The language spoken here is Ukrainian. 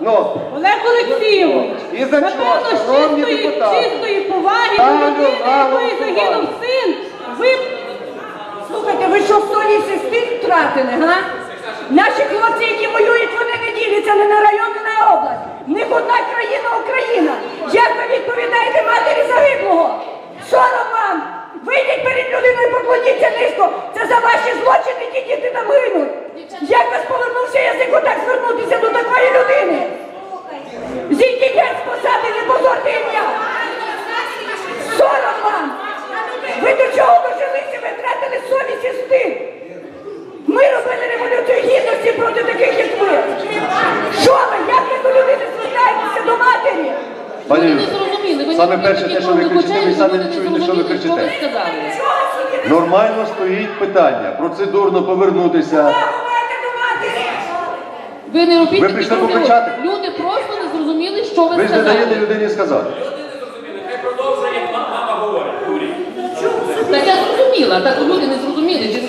Ну, Олег Олексійович, І за напевно, з шановні чистої, депутати? чистої поваги до людини, на якої загинув син, ви Слухайте, ви що совість і стиль втратили, га? Наші хлопці, які воюють, вони не діляться не на район, не на область. В них одна країна Україна. Як ви відповідаєте матері загиблого? Сором вам! Вийдіть перед людиною, поклоніться низько. Це за ваші Зійдіть геть з посади, не позорте ім'я! Сором вам! Ви до чого дожилися? Ви втратили совість і стиль! Ми робили революцію гідності проти таких, як ви! Що ви? Як ви до людини звертаєтеся до матері? пані саме перше те, що ви кричите, ви самі не чуєте, що ви кричите. Нормально стоїть питання, процедурно повернутися. Ви не робіть Ви прийшли покричати? Люди просто зрозуміли, що ви Ви ж не сказали. даєте людині сказати. Хай продовжує, як мама говорить. Так я зрозуміла, так люди не зрозуміли. Чи